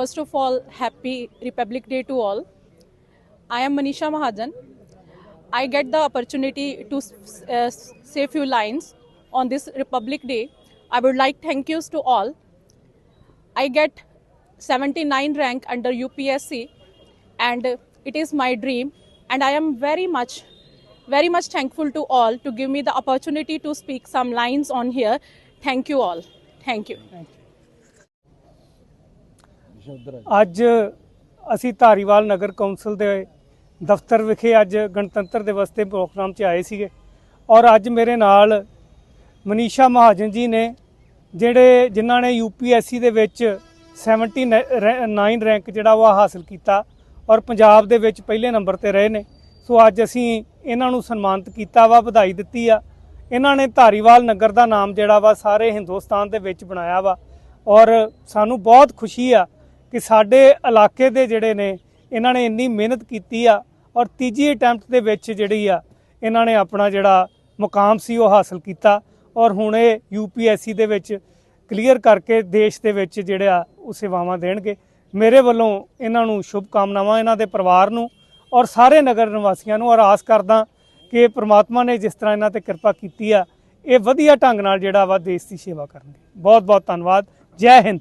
First of all, happy Republic Day to all. I am Manisha Mahajan. I get the opportunity to uh, say few lines on this Republic Day. I would like thank yous to all. I get 79 rank under UPSC and it is my dream and I am very much very much thankful to all to give me the opportunity to speak some lines on here. Thank you all. Thank you. ਅੱਜ ਅਸੀਂ ਧਾਰੀਵਾਲ ਨਗਰ council ਦੇ ਦਫ਼ਤਰ ਵਿਖੇ ਅੱਜ ਗਣਤੰਤਰ ਦਿਵਸ ਦੇ programme 'ਚ ਆਏ ਸੀਗੇ। ਔਰ ਅੱਜ ਮੇਰੇ ਨਾਲ ਮਨੀਸ਼ਾ ਮਹਾਜਨ ਜੀ ਨੇ, ਜਿਹੜੇ ਜਿਨ੍ਹਾਂ ਨੇ ਯੂਪੀਐਸਸੀ ਦੇ ਵਿੱਚ 79 ਰੈਂਕ ਜਿਹੜਾ ਉਹ ਹਾਸਲ ਕੀਤਾ ਔਰ ਪੰਜਾਬ ਦੇ ਵਿੱਚ ਪਹਿਲੇ ਨੰਬਰ ਤੇ ਰਹੇ ਨੇ। ਸੋ ਅੱਜ ਅਸੀਂ ਇਹਨਾਂ ਨੂੰ ਸਨਮਾਨਿਤ ਕੀਤਾ ਵਾ, ਵਧਾਈ ਦਿੱਤੀ ਆ। ਇਹਨਾਂ ਨੇ ਧਾਰੀਵਾਲ ਨਗਰ ਦਾ ਨਾਮ ਜਿਹੜਾ ਵਾ, ਸਾਰੇ ਹਿੰਦੁਸਤਾਨ ਦੇ ਵਿੱਚ ਬਣਾਇਆ ਵਾ। ਔਰ ਸਾਨੂੰ ਬਹੁਤ ਖੁਸ਼ੀ ਆ ਕਿ ਸਾਡੇ ਇਲਾਕੇ ਦੇ ਜਿਹੜੇ ਨੇ, ਇਹਨਾਂ ਨੇ ਇੰਨੀ ਮਿਹਨਤ ਕੀਤੀ ਆ ਔਰ ਤੀਜੀ ਅਟੈਂਪਟ ਦੇ ਵਿੱਚ ਜਿਹੜੀ ਆ, ਇਹਨਾਂ ਨੇ ਆਪਣਾ ਜਿਹੜਾ ਮੁਕਾਮ ਸੀ ਉਹ ਹਾਸਲ ਕੀਤਾ ਔਰ ਹੁਣ ਇਹ ਯੂਪੀਐਸਸੀ ਦੇ ਵਿੱਚ ਕਲੀਅਰ ਕਰਕੇ ਦੇਸ਼ ਦੇ ਵਿੱਚ ਜਿਹੜਾ ਉਹ ਸੇਵਾਵਾਂ ਦੇਣਗੇ। ਮੇਰੇ ਵੱਲੋਂ ਇਹਨਾਂ ਨੂੰ ਸ਼ੁਭ ਕਾਮਨਾਵਾਂ ਇਹਨਾਂ ਦੇ ਪਰਿਵਾਰ ਨੂੰ ਔਰ ਸਾਰੇ ਨਗਰ ਨਿਵਾਸੀਆਂ ਨੂੰ ਔਰ ਆਸ ਕਰਦਾ ਕਿ ਪ੍ਰਮਾਤਮਾ ਨੇ ਜਿਸ ਤਰ੍ਹਾਂ ਇਹਨਾਂ ਤੇ ਕਿਰਪਾ ਕੀਤੀ ਆ, ਇਹ ਵਧੀਆ ਢੰਗ ਨਾਲ ਜਿਹੜਾ ਵਾ ਦੇਸ਼ ਦੀ ਸੇਵਾ ਕਰਨਗੇ। ਬਹੁਤ ਬਹੁਤ ਧੰਨਵਾਦ। ਜੈ ਹਿੰਦ।